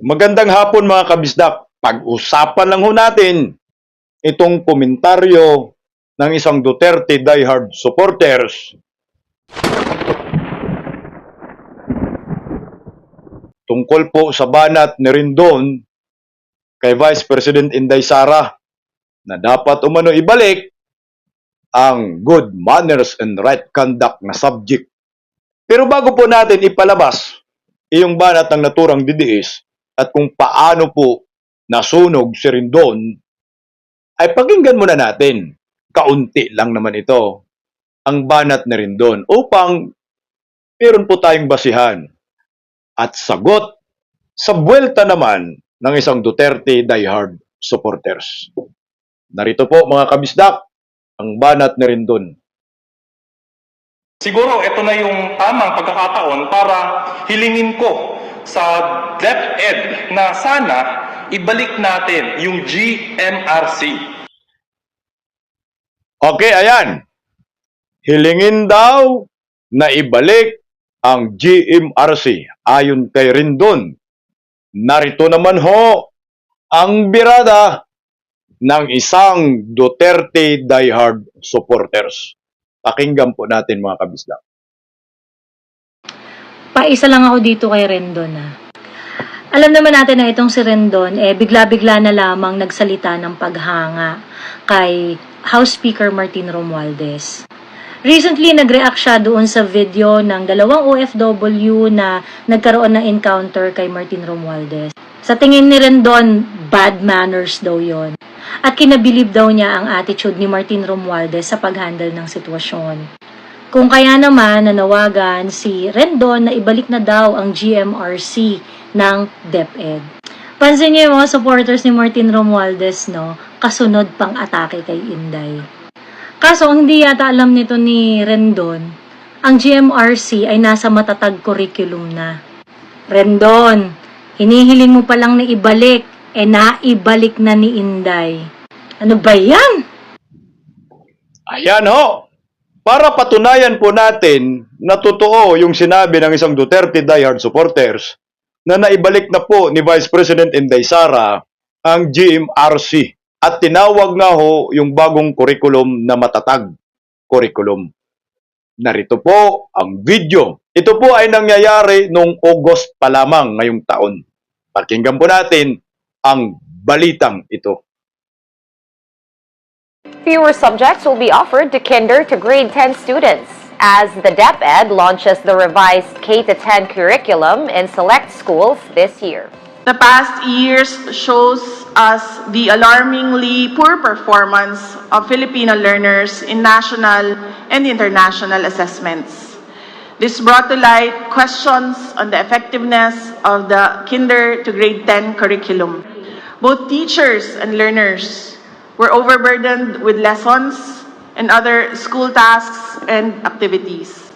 Magandang hapon mga kabisdak. Pag-usapan lang ho natin itong komentaryo ng isang Duterte diehard supporters tungkol po sa banat ni Rindon kay Vice President Inday Sara na dapat umano ibalik ang good manners and right conduct na subject. Pero bago po natin ipalabas iyong banat ng naturang didiis at kung paano po nasunog si Rindon, ay pakinggan muna natin. Kaunti lang naman ito ang banat ni Rindon upang meron po tayong basihan at sagot sa buwelta naman ng isang Duterte diehard supporters. Narito po mga kabisdak, ang banat ni Rindon. Siguro ito na yung tamang pagkakataon para hilingin ko sa DepEd na sana ibalik natin yung GMRC. Okay, ayan. Hilingin daw na ibalik ang GMRC ayon kay Rindon. Narito naman ho ang birada ng isang Duterte diehard supporters. Pakinggan po natin mga kabisdak. Paisa lang ako dito kay Rendon ah. Alam naman natin na itong si Rendon, eh, bigla-bigla na lamang nagsalita ng paghanga kay House Speaker Martin Romualdez. Recently, nag-react siya doon sa video ng dalawang OFW na nagkaroon ng encounter kay Martin Romualdez. Sa tingin ni Rendon, bad manners daw yon. At kinabilib daw niya ang attitude ni Martin Romualdez sa paghandle ng sitwasyon. Kung kaya naman nanawagan si Rendon na ibalik na daw ang GMRC ng DepEd. Pansin niyo mga supporters ni Martin Romualdez, no? Kasunod pang atake kay Inday. Kaso, hindi yata alam nito ni Rendon, ang GMRC ay nasa matatag curriculum na. Rendon, hinihiling mo palang na ibalik, eh naibalik na ni Inday. Ano ba yan? Ayan ho! Para patunayan po natin na totoo yung sinabi ng isang Duterte diehard supporters na naibalik na po ni Vice President Inday Sara ang GMRC at tinawag nga ho yung bagong curriculum na matatag curriculum. Narito po ang video. Ito po ay nangyayari noong August pa lamang ngayong taon. Pakinggan po natin ang balitang ito. Fewer subjects will be offered to kinder to grade 10 students as the DepEd launches the revised K-10 curriculum in select schools this year. The past years shows us the alarmingly poor performance of Filipino learners in national and international assessments. This brought to light questions on the effectiveness of the kinder to grade 10 curriculum. Both teachers and learners were overburdened with lessons and other school tasks and activities.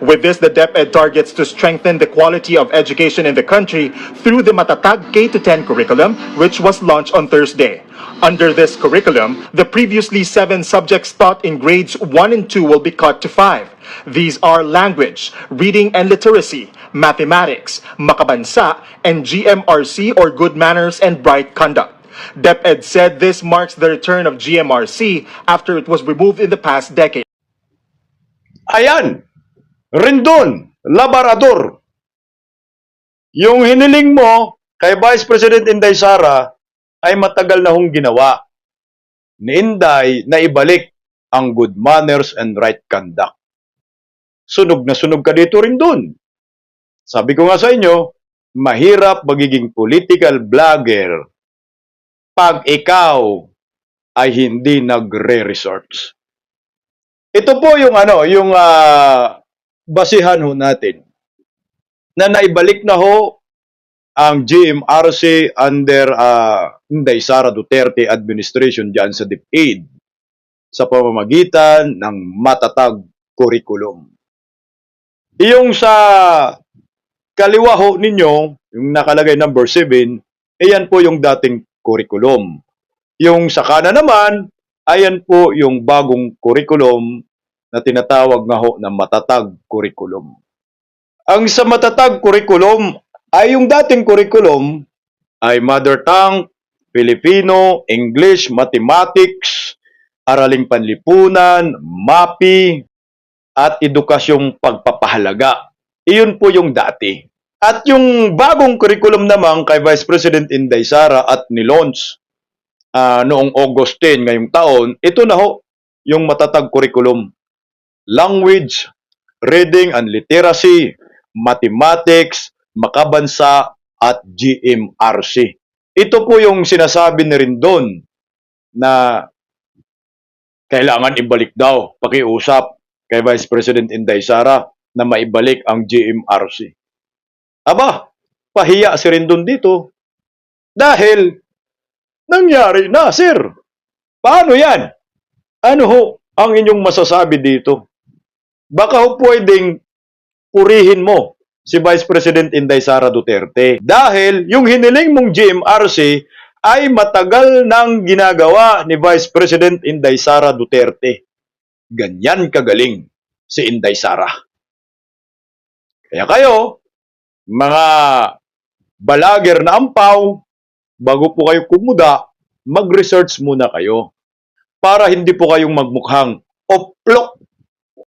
With this, the DepEd targets to strengthen the quality of education in the country through the Matatag K-10 curriculum, which was launched on Thursday. Under this curriculum, the previously seven subjects taught in grades 1 and 2 will be cut to 5. These are language, reading and literacy, mathematics, makabansa, and GMRC or good manners and bright conduct. DepEd said this marks the return of GMRC after it was removed in the past decade. Ayan! Rindon, Labarador. Yung hiniling mo kay Vice President Inday Sara ay matagal na hong ginawa. Ni Inday na ibalik ang good manners and right conduct. Sunog na sunog ka dito rin dun. Sabi ko nga sa inyo, mahirap magiging political vlogger pag ikaw ay hindi nagre-research. Ito po yung ano, yung ah, basihan ho natin na naibalik na ho ang GMRC under uh, Inday Sara Duterte administration dyan sa DepEd sa pamamagitan ng matatag curriculum. Yung sa kaliwa ho ninyo, yung nakalagay number 7, ayan po yung dating curriculum. Yung sa kanan naman, ayan po yung bagong curriculum na tinatawag nga ho na matatag curriculum. Ang sa matatag curriculum, ay yung dating curriculum ay mother tongue, Filipino, English, mathematics, araling panlipunan, MAPI, at edukasyong pagpapahalaga. Iyon po yung dati. At yung bagong curriculum naman kay Vice President Inday Sara at ni-launch ah, noong August 10 ngayong taon, ito na ho yung matatag curriculum. Language, reading and literacy, mathematics, makabansa, at GMRC. Ito po yung sinasabi ni Rindon na kailangan ibalik daw, pakiusap kay Vice President Inday Sara na maibalik ang GMRC. Aba, pahiya si Rindon dito. Dahil, nangyari na, sir. Paano yan? Ano ho ang inyong masasabi dito? Baka ho pwedeng purihin mo si Vice President Inday Sara Duterte. Dahil yung hiniling mong GMRC ay matagal nang ginagawa ni Vice President Inday Sara Duterte. Ganyan kagaling si Inday Sara. Kaya kayo, mga balager na ampaw, bago po kayo kumuda, mag-research muna kayo para hindi po kayong magmukhang oplok